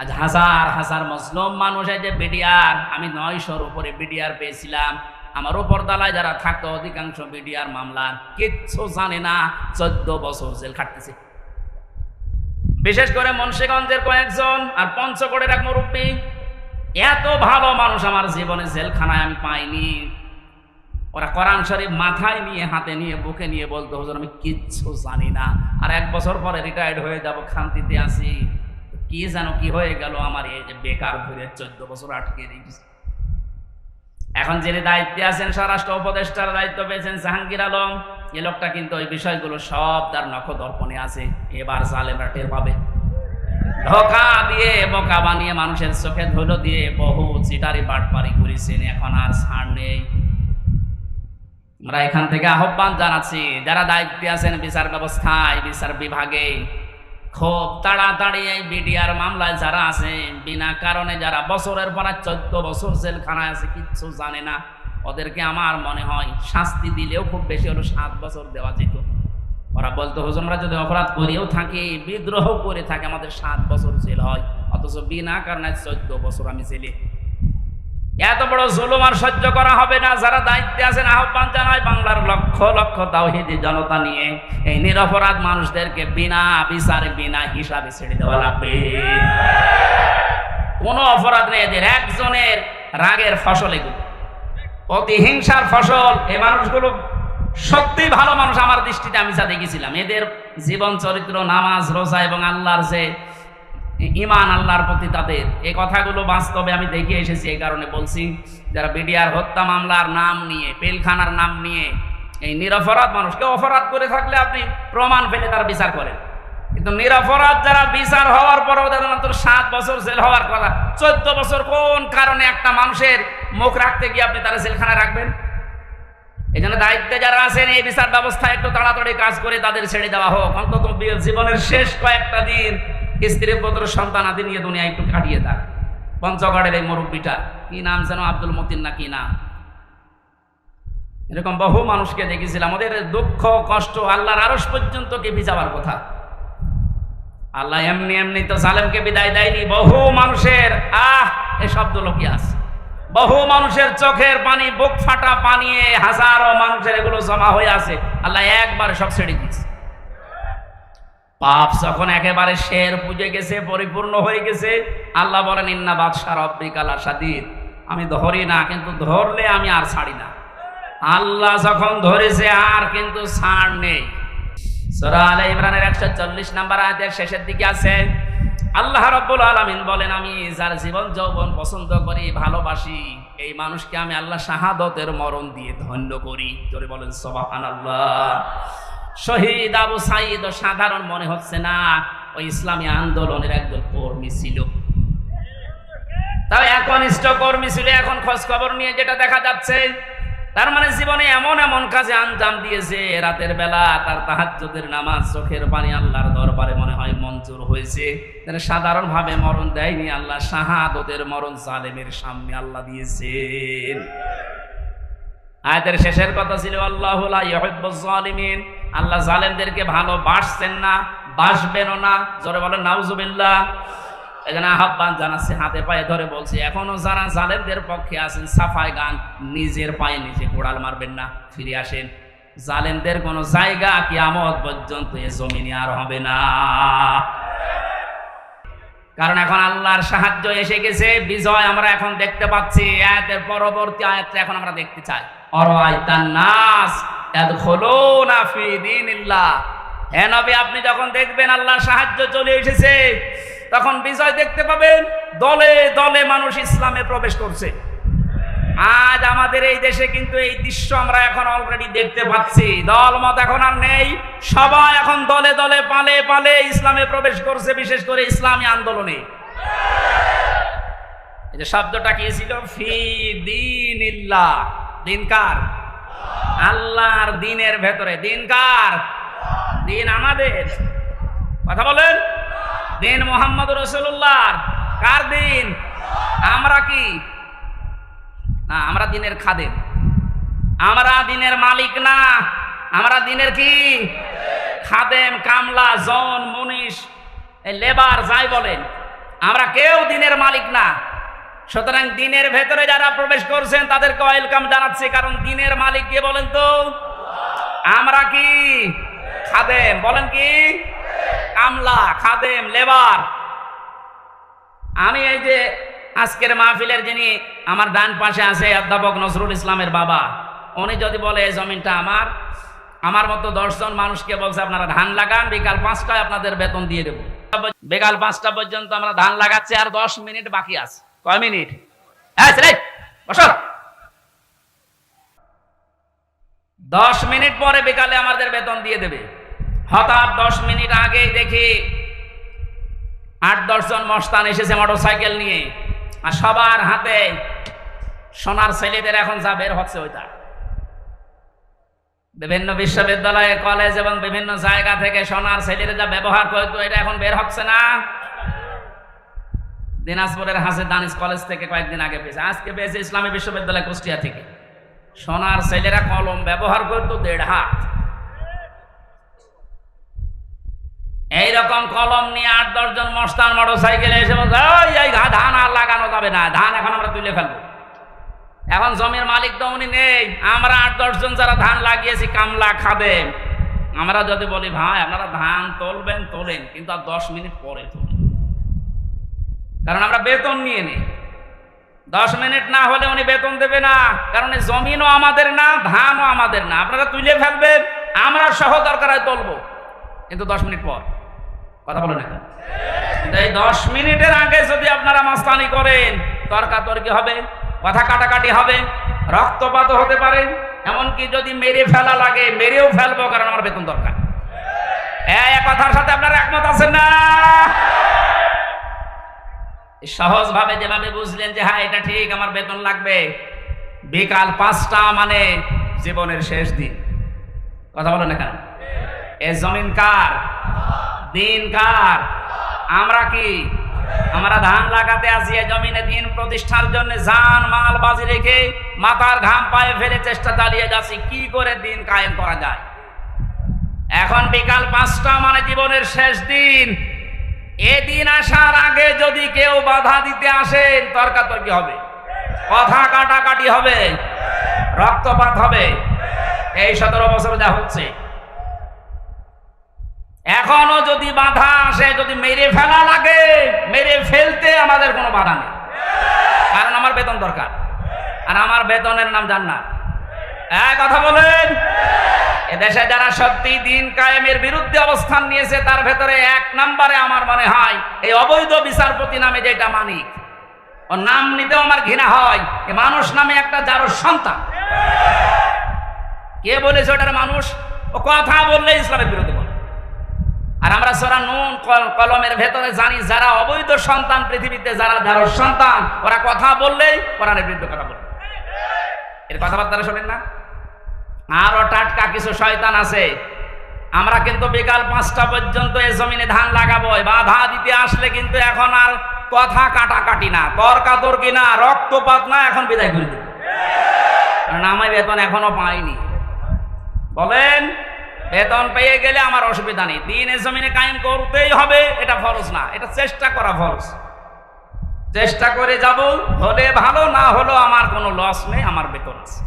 আজ হাজার হাজার মুসলিম মানুষ যে বিডিআর। আমি নয়শোর উপরে বিডিআর পেয়েছিলাম। আমার উপর দালায় যারা থাকতো, অধিকাংশ বিডিআর মামলা কিচ্ছু জানে না, চোদ্দ বছর জেল খাটতেছে। বিশেষ করে মুন্সিগঞ্জের কয়েকজন আর পঞ্চগড়ের এক মুরব্বী। এত ভালো মানুষ আমার জীবনে জেলখানায় আমি পাইনি। ওরা কোরআন শরীফ মাথায় নিয়ে, হাতে নিয়ে, বুকে নিয়ে বলতো, হুজুর, আমি কিচ্ছু জানি না। আর এক বছর পরে রিটায়ার্ড হয়ে যাব, খান্তিতে আসি কি যেন কি হয়ে গেল আমার এই যে বেকার ধরে চোদ্দ বছর আটকে রেখেছি এখন যিনি দায়িত্বে আছেন স্বরাষ্ট্র উপদেষ্টার দায়িত্ব পেয়েছেন জাহাঙ্গীর আলম, এ লোকটা কিন্তু ওই বিষয়গুলো সব তার নখ দর্পণে আছে, এবার জালেমরা টের পাবে। ধোকা দিয়ে, বোকা বানিয়ে মানুষের চোখে ধুলো দিয়ে বহু চিটারি বাটপারি করেছেন, এখন আর ছাড় নেই। আমরা এখান থেকে আহ্বান জানাচ্ছি, যারা দায়িত্বে আছেন বিচার ব্যবস্থায়, বিচার বিভাগে খুব তাড়াতাড়ি এই বিডিআর মামলায় যারা আছে বিনা কারণে যারা বছরের পর চোদ্দ বছর জেলখানায় আছে, কিচ্ছু জানে না। ওদেরকে আমার মনে হয় শাস্তি দিলেও খুব বেশি হলো সাত বছর দেওয়া যেত। ওরা বলতো হোজনরা যদি অপরাধ করেও থাকে, বিদ্রোহ করে থাকে, আমাদের সাত বছর জেল হয়। অথচ বিনা কারণে চোদ্দ বছর আমি জেলে এত বড় জুলুম আর সহ্য করা হবে না। যারা দায়িত্বে আছেন, আহ্বান জানায় বাংলার লক্ষ লক্ষ তাওহিদি জনতা নিয়ে। এই নিরপরাধ মানুষদেরকে বিনা বিচারে, বিনা হিসাবে ছেড়ে দেওয়া লাগবে। কোন অপরাধ নেই এদের। একজনের রাগের ফসল এগুলো। প্রতিহিংসার ফসল এই মানুষগুলো। সত্যি ভালো মানুষ। আমার দৃষ্টিতে আমি যা দেখেছিলাম, এদের জীবন চরিত্র, নামাজ, রোজা এবং আল্লাহর যে ইমান আল্লাহর প্রতি তাদের। এই কথাগুলো বাস্তবে আমি দেখে এসেছি এই কারণে বলছি, যারা বিডিআর হত্যা মামলার নাম নিয়ে, পেলখানার নাম নিয়ে, এই নিরপরাধ মানুষকে অপরাধ করে থাকলে আপনি প্রমাণ ফেলে তার বিচার করেন। কিন্তু নিরপরাধ যারা বিচার হওয়ার পরেও তাদের মাত্র সাত বছর জেল হওয়ার কথা, চোদ্দ বছর কোন কারণে একটা মানুষের মুখ রাখতে গিয়ে আপনি তারা জেলখানায় রাখবেন? এই জন্য দায়িত্বে যারা আছেন, এই বিচার ব্যবস্থা একটু তাড়াতাড়ি কাজ করে তাদের ছেড়ে দেওয়া হোক। অন্তত জীবনের শেষ কয়েকটা দিন স্ত্রী পুত্র সন্তান আদি নিয়ে দুনিয়া একটু কাটিয়ে দেয় পঞ্চগড়ের এই মুরব্বীটা, কি নাম যেন আব্দুল মতিন না কি নাম? এরকম বহু মানুষকে দেখেছিলাম, ওদের দুঃখ, কষ্ট, আল্লাহর আরস পর্যন্ত কেঁপে যাওয়ার কথা। আল্লাহ এমনি এমনি তো সালেমকে বিদায় দেয়নি, বহু মানুষের, আহ, এ শব্দ লোকি আছে। বহু মানুষের চোখের পানি, বুক ফাটা পানিয়ে হাজারো মানুষের এগুলো জমা হয়ে আছে। আল্লাহ একবার সব ছেড়ে দিয়েছে। পাপ যখন একেবারে শের পুজে গেছে, পরিপূর্ণ হয়ে গেছে, আল্লাহ বলেন, ইন্না বাদশাহ রব্বিকাল আসাদিদ আমি ধরি না, কিন্তু ধরলে আমি আর ছাড়ি না। আল্লাহ যখন ধরেছে, আর কিন্তু ছাড় নেই। সূরা ইমরানের একশো চল্লিশ নাম্বার আয়াতের শেষের দিকে আছে, আল্লাহ রব্বুল আলমিন বলেন, আমি যার জীবন যৌবন পছন্দ করি, ভালোবাসি, এই মানুষকে আমি আল্লাহ শাহাদতের মরণ দিয়ে ধন্য করি। জোরে বলেন সবাহান আল্লাহ শহীদ আবু সাইদ সাধারণ মনে হচ্ছে না ওই ইসলামী আন্দোলনের একজন কর্মী ছিল। তাও একনিষ্ঠ কর্মী ছিল, এখন খোঁজ খবর নিয়ে যেটা দেখা যাচ্ছে, তার মানে জীবনে এমন এমন কাজে আঞ্জাম দিয়েছে, রাতের বেলা তার তাহাজ্জুদের নামাজ চোখের পানি আল্লাহর দরবারে মনে হয় মঞ্জুর হয়েছে। সাধারণভাবে মরণ দেয়নি আল্লাহ, শাহাদতের মরণ সালেমের সামনে আল্লাহ দিয়েছেন। আয়াতের শেষের কথা ছিল, আল্লাহ জালিমিন। আল্লাহ জালেমদেরকে ভালোবাসছেন না, বাসবেনও না। জোরে বলেন, নাউজুবিল্লাহ। এখানে আহ্বান জানাচ্ছে, হাতে পায়ে ধরে বলছে, এখনও যারা জালেমদের পক্ষে আছেন, সাফাই গান নিজের পায়ে নিজে কোড়াল মারবেন না, ফিরে আসেন। জালেমদের কোনো জায়গা কি আমদ পর্যন্ত এ জমিনে আর হবে না। কারণ এখন আল্লাহর সাহায্য এসে গেছে, বিজয় আমরা এখন দেখতে পাচ্ছি, আয়াতের পরবর্তী আয়াতটা এখন আমরা দেখতে চাই। অরাইতান নাস আপনি যখন দেখবেন আল্লাহ সাহায্য চলে এসেছে, তখন বিজয় দেখতে পাবেন, দলে দলে মানুষ ইসলামে প্রবেশ করছে। আজ আমাদের এই দেশে কিন্তু এই দৃশ্য আমরা এখন অলরেডি দেখতে পাচ্ছি। দল মত এখন আর নেই, সবাই এখন দলে দলে পালে পালে ইসলামে প্রবেশ করছে, বিশেষ করে ইসলামী আন্দোলনে। এই যে শব্দটা কি ছিল? ফি দিন ইল্লাহ দিন কার? আল্লাহর দিনের ভেতরে। দিন কার? দিন আমাদের। কথা বলেন? দিন মোহাম্মদ রসুল্লাহ কার দিন? আমরা কি? না, আমরা দিনের খাদেম। আমরা দিনের মালিক না। আমরা দিনের কি? খাদেম, কামলা, জন, মনীষ লেবার যাই বলেন। আমরা কেউ দিনের মালিক না। সুতরাং দিনের ভেতরে যারা প্রবেশ করছেন, তাদেরকে ওয়েলকাম জানাচ্ছি, কারণ দিনের মালিক কে বলেন তো? আমরা কি? খাদেম। বলেন কি? কামলা, খাদেম, লেবার। আমি এই যে আজকের মাহফিলের যিনি আমার ডান পাশে আছে অধ্যাপক নজরুল ইসলামের বাবা, উনি যদি বলে, এই জমিনটা আমার আমার মতো দশজন মানুষকে বলছে, আপনারা ধান লাগান, বিকাল পাঁচটায় আপনাদের বেতন দিয়ে দেবো। বিকাল পাঁচটা পর্যন্ত আমরা ধান লাগাচ্ছি, আর দশ মিনিট বাকি আছে। কয় মিনিট? হ্যাঁ ছেলে বসো। দশ মিনিট পরে বিকালে আমাদের বেতন দিয়ে দেবে। হঠাৎ দশ মিনিট দেখি আট দশজন মস্তান এসেছে মোটরসাইকেল নিয়ে। আর সবার হাতে সোনার ছেলেদের এখন যা বের হচ্ছে ওইটা। বিভিন্ন বিশ্ববিদ্যালয়, কলেজ এবং বিভিন্ন জায়গা থেকে সোনার ছেলেরা যা ব্যবহার করতো এটা এখন বের হচ্ছে না। দিনাজপুরের হাসে দানিস কলেজ থেকে কয়েকদিন আগে পেয়েছে। আজকে পেয়েছে ইসলামী বিশ্ববিদ্যালয় কুষ্টিয়া থেকে। সোনার ছেলেরা কলম ব্যবহার করতো দেড় হাত। এইরকম কলম নিয়ে আট দশজন মস্তান মোটর সাইকেলে এসে বলছে ধান আর লাগানো যাবে না, ধান এখন আমরা তুলে ফেলব। এখন জমির মালিক তো উনি নেই। আমরা আট দশজন যারা ধান লাগিয়েছি, কামলা খাদে আমরা যদি বলি, ভাই, আপনারা ধান তুলবেন, তোলেন, কিন্তু আর দশ মিনিট পরে তোলেন। কারণ আমরা বেতন নিয়ে নিই। দশ মিনিট না হলে উনি বেতন দেবে না। কারণ জমিনও আমাদের না, ধানও আমাদের না। আপনারা তুলে ফেলবেন, আমরা সহ দরকার হয় তুলবো। কিন্তু দশ মিনিট পর, কথা বলেন এই দশ মিনিটের আগে যদি আপনারা মাস্তানি করেন, তর্কাতর্কি হবে, কথা কাটাকাটি হবে, রক্তপাত হতে পারে। এমনকি যদি মেরে ফেলা লাগে, মেরেও ফেলব, কারণ আমার বেতন দরকার। কথার সাথে আপনারা একমত আছেন না? সহজ ভাবে যেভাবে বুঝলেন যে হ্যাঁ এটা ঠিক, আমার বেতন লাগবে। বিকাল পাঁচটা মানে জীবনের শেষ দিন। কথা বলেন এখানে এ জমিন কার? দিন কার? আমরা কি? আমরা ধান লাগাতে আসি জমিনে দিন প্রতিষ্ঠার জন্য জান, মাল, বাজি রেখে মাথার ঘাম পায়ে ফেলে চেষ্টা চালিয়ে যাচ্ছি। কি করে দিন কায়েম করা যায়? এখন বিকাল পাঁচটা মানে জীবনের শেষ দিন। এদিন আসার আগে যদি কেউ বাধা দিতে আসেন, তর্কাতর্কি হবে। কথা কাটাকাটি হবে। রক্তপাত হবে। এই সতেরো বছর যা হচ্ছে। এখনও যদি বাধা আসে, যদি মেরে ফেলা লাগে, মেরে ফেলতে আমাদের কোনো বাধা নেই। কারণ আমার বেতন দরকার। আর আমার বেতনের নাম জান্নাত। এক কথা বলেন। এদেশে যারা সত্যি দিন কায়েমের বিরুদ্ধে অবস্থান নিয়েছে, তার ভেতরে এক নম্বরে আমার মনে হয়, এই অবৈধ বিচারপতি নামে যেটা মানিক। ওর নাম নিতেও আমার ঘৃণা হয়, এ মানুষ নামে একটা যার সন্তান। কে বলেছে ওটার মানুষ? ও কথা বললে ইসলামের বিরুদ্ধে বলে। আর আমরা সোরা নুন কলমের ভেতরে জানি, যারা অবৈধ সন্তান পৃথিবীতে, যারা যার সন্তান, ওরা কথা বললেই কোরআনের বিরুদ্ধে কথা বলবে এর কথাবার্তা শোনেন না। আরও কিছু শয়তান আছে। আমরা কিন্তু বিকাল পাঁচটা পর্যন্ত এই জমিনে ধান লাগাবো। বাধা দিতে আসলে কিন্তু এখন আর কথা কাটাকাটি না, তর্কাতর্কি না, রক্তপাত না, এখন বিদায় করে কারণ আমি বেতন এখনও পাইনি। বলেন, বেতন পেয়ে গেলে আমার অসুবিধা নেই। দিন এ জমিনে কায়েম করতেই হবে, এটা ফরজ না, এটা চেষ্টা করা ফরজ। চেষ্টা করে যাব, হলে ভালো, না হলো আমার কোনো লস নেই, আমার বেতন আছে।